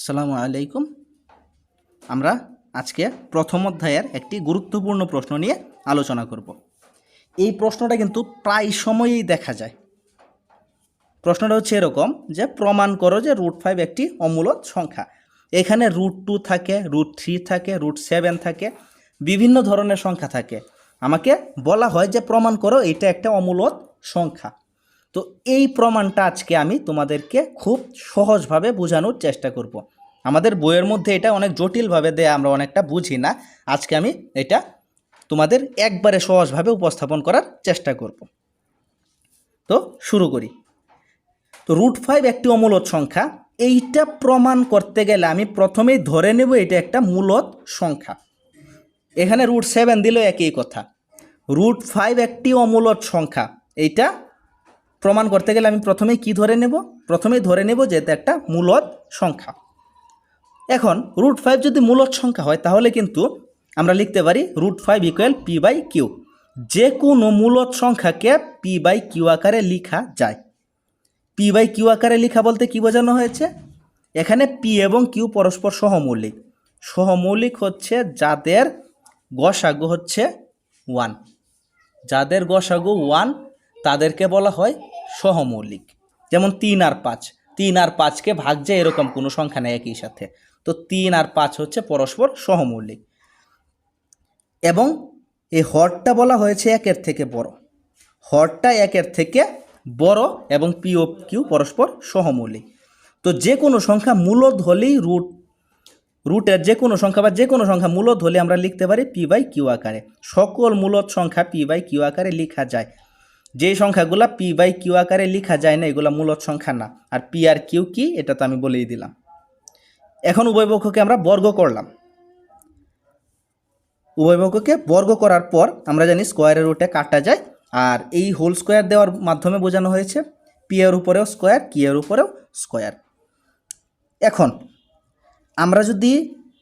আসসালামু আলাইকুম। আমরা আজকে প্রথম অধ্যায়ের একটি গুরুত্বপূর্ণ প্রশ্ন নিয়ে আলোচনা করব। এই প্রশ্নটা কিন্তু প্রায় সময়ই দেখা যায়। প্রশ্নটা হচ্ছে এরকম যে, প্রমাণ করো যে রুট ফাইভ একটি অমূলত সংখ্যা। এখানে রুট টু থাকে রুট থ্রি থাকে রুট সেভেন থাকে, বিভিন্ন ধরনের সংখ্যা থাকে। আমাকে বলা হয় যে, প্রমাণ করো এটা একটা অমূলত সংখ্যা। তো এই প্রমাণটা আজকে আমি তোমাদেরকে খুব সহজভাবে বোঝানোর চেষ্টা করব। আমাদের বইয়ের মধ্যে এটা অনেক জটিলভাবে দেয়া আমরা অনেকটা বুঝি না। আজকে আমি এটা তোমাদের একবারে সহজভাবে উপস্থাপন করার চেষ্টা করব। তো শুরু করি। তো রুট ফাইভ একটি অমূলত সংখ্যা। এইটা প্রমাণ করতে গেলে আমি প্রথমেই ধরে নেব এটা একটা মূলত সংখ্যা। এখানে রুট সেভেন দিলেও একই কথা। রুট ফাইভ একটি অমূলত সংখ্যা। এইটা প্রমাণ করতে গেলে আমি প্রথমেই কি ধরে নেব? প্রথমেই ধরে নেব যে এটা একটা মূলত সংখ্যা। এখন রুট ফাইভ যদি মূলত সংখ্যা হয়, তাহলে কিন্তু আমরা লিখতে পারি root five equal P by Q যে কোনো মূলত সংখ্যাকে পি বাই কিউ আকারে লেখা যায়। পি বাই কিউ আকারে লেখা বলতে কি বোঝানো হয়েছে? এখানে পি এবং কিউ পরস্পর সহমৌলিক। সহমৌলিক হচ্ছে যাদের গসাগু হচ্ছে ওয়ান যাদের গসাগু ওয়ান তাদেরকে বলা হয় সহমৌলিক। যেমন তিন আর পাঁচ। তিন আর পাঁচকে ভাগ যায় এরকম কোনো সংখ্যা নেই একই সাথে। তো তিন আর পাঁচ হচ্ছে পরস্পর সহমৌলিক। এবং এই হরটা বলা হয়েছে একের থেকে বড়। হরটা একের থেকে বড় এবং পি ও কিউ পরস্পর সহমৌলিক। তো যে কোনো সংখ্যা মূলত হলেই রুট, রুটের যে কোনো সংখ্যা বা যে কোনো সংখ্যা মূলত হলে আমরা লিখতে পারি পি বাই কিউ আকারে। সকল মূলত সংখ্যা পি বাই কিউ আকারে লেখা যায়। যে সংখ্যাগুলো পি বাই কিউ আকারে লেখা যায় না, এগুলো মূলত সংখ্যা না। আর পি আর কিউ কি, এটা তো আমি বলেই দিলাম। এখন উভয়পক্ষকে আমরা বর্গ করলাম। উভয়পক্ষকে বর্গ করার পর আমরা জানি স্কোয়ারের রুটে কাটা যায়, আর এই হোল স্কোয়ার দেওয়ার মাধ্যমে বোঝানো হয়েছে পি এর উপরেও স্কোয়ার কি এর উপরেও স্কোয়ার এখন, আমরা যদি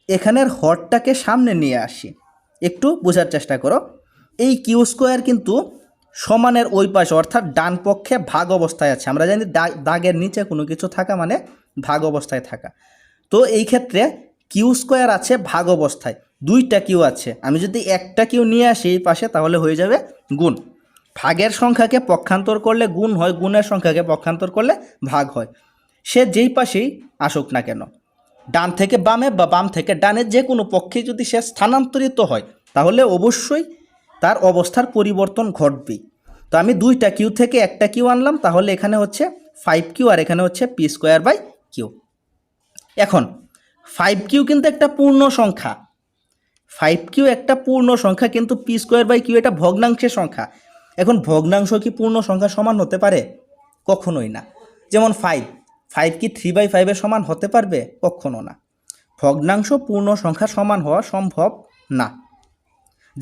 এখানের হরটাকে সামনে নিয়ে আসি, একটু বোঝার চেষ্টা করো। এই কিউ স্কোয়ার কিন্তু সমানের ওই পাশে, অর্থাৎ ডান পক্ষে ভাগ অবস্থায় আছে। আমরা জানি দাগের নিচে কোনো কিছু থাকা মানে ভাগ অবস্থায় থাকা। তো এই ক্ষেত্রে কিউ স্কোয়ার আছে ভাগ অবস্থায়। দুইটা কিউ আছে। আমি যদি একটা কিউ নিয়ে আসি এই পাশে, তাহলে হয়ে যাবে গুণ। ভাগের সংখ্যাকে পক্ষান্তর করলে গুণ হয়, গুণের সংখ্যাকে পক্ষান্তর করলে ভাগ হয়। সে যেই পাশেই আসুক না কেন। ডান থেকে বামে বা বাম থেকে ডানে যে কোনো পক্ষে যদি সে স্থানান্তরিত হয়, তাহলে অবশ্যই তার অবস্থার পরিবর্তন ঘটবে। তো আমি দুইটা কিউ থেকে একটা কিউ আনলাম, তাহলে এখানে হচ্ছে ফাইভ কিউ আর এখানে হচ্ছে পি স্কোয়ার বাই কিউ। এখন ফাইভ কিউ কিন্তু একটা পূর্ণ সংখ্যা। ফাইভ কিউ একটা পূর্ণ সংখ্যা কিন্তু পি স্কোয়ার বাই কিউ এটা ভগ্নাংশের সংখ্যা। এখন ভগ্নাংশ কি পূর্ণ সংখ্যা সমান হতে পারে? কখনোই না। যেমন ফাইভ ফাইভ কি থ্রি বাই ফাইভের সমান হতে পারবে? কখনো না। ভগ্নাংশ পূর্ণ সংখ্যা সমান হওয়া সম্ভব না।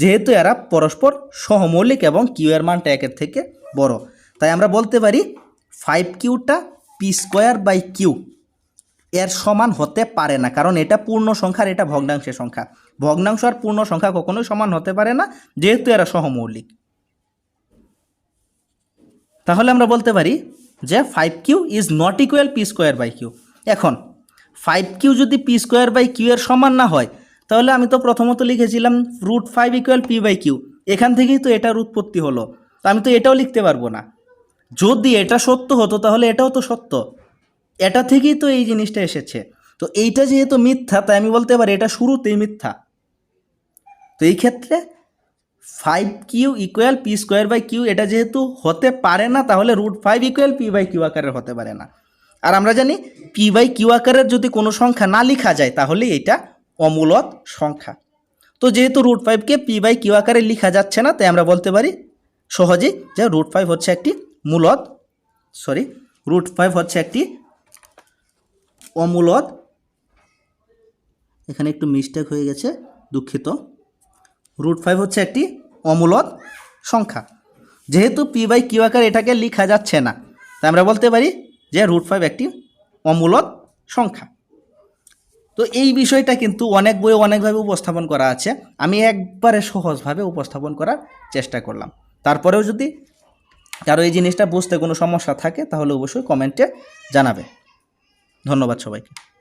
যেহেতু এরা পরস্পর সহমৌলিক এবং কিউ এর মানটা একের থেকে বড়। তাই আমরা বলতে পারি ফাইভ কিউটা পি স্কোয়ার বাই কিউ এর সমান হতে পারে না, কারণ এটা পূর্ণ সংখ্যার এটা ভগ্নাংশের সংখ্যা। ভগ্নাংশ আর পূর্ণ সংখ্যা কখনোই সমান হতে পারে না, যেহেতু এরা সহমৌলিক। তাহলে আমরা বলতে পারি যে five Q is not equal P square by Q. এখন, ফাইভ কিউ যদি পি স্কোয়ার বাই কিউ এর সমান না হয় তাহলে আমি তো প্রথমত লিখেছিলাম root five equal P by Q এখান থেকেই তো এটার উৎপত্তি হলো। তো আমি তো এটাও লিখতে পারব না। যদি এটা সত্য হতো, তাহলে এটাও তো সত্য। এটা থেকেই তো এই জিনিসটা এসেছে। তো এইটা যেহেতু মিথ্যা, তাই আমি বলতে পারি এটা শুরুতেই মিথ্যা। তো এই ক্ষেত্রে five Q equal P square by Q এটা যেহেতু হতে পারে না, তাহলে root five equal P by Q আকারের হতে পারে না। আর আমরা জানি পি বাই কিউ আকারের যদি কোনো সংখ্যা না লেখা যায়, তাহলে এটা অমূলত সংখ্যা। তো যেহেতু রুট ফাইভকে পি বাই কিউ আকারে লেখা যাচ্ছে না, তাই আমরা বলতে পারি সহজেই যে রুট ফাইভ হচ্ছে একটি মূলত সরি রুট ফাইভ হচ্ছে একটি অমূলত, এখানে একটু মিস্টেক হয়ে গেছে, দুঃখিত। রুট ফাইভ হচ্ছে একটি অমূলত সংখ্যা। যেহেতু পি বাই কিউ আকার এটাকে লেখা যাচ্ছে না, তাই আমরা বলতে পারি যে রুট ফাইভ একটি অমূলত সংখ্যা। তো এই বিষয়টা কিন্তু অনেক বইয়ে অনেকভাবে উপস্থাপন করা আছে। আমি একবারে সহজভাবে উপস্থাপন করার চেষ্টা করলাম। তারপরেও যদি কারও এই জিনিসটা বুঝতে কোনো সমস্যা থাকে, তাহলে অবশ্যই কমেন্টে জানাবে। ধন্যবাদ সবাইকে।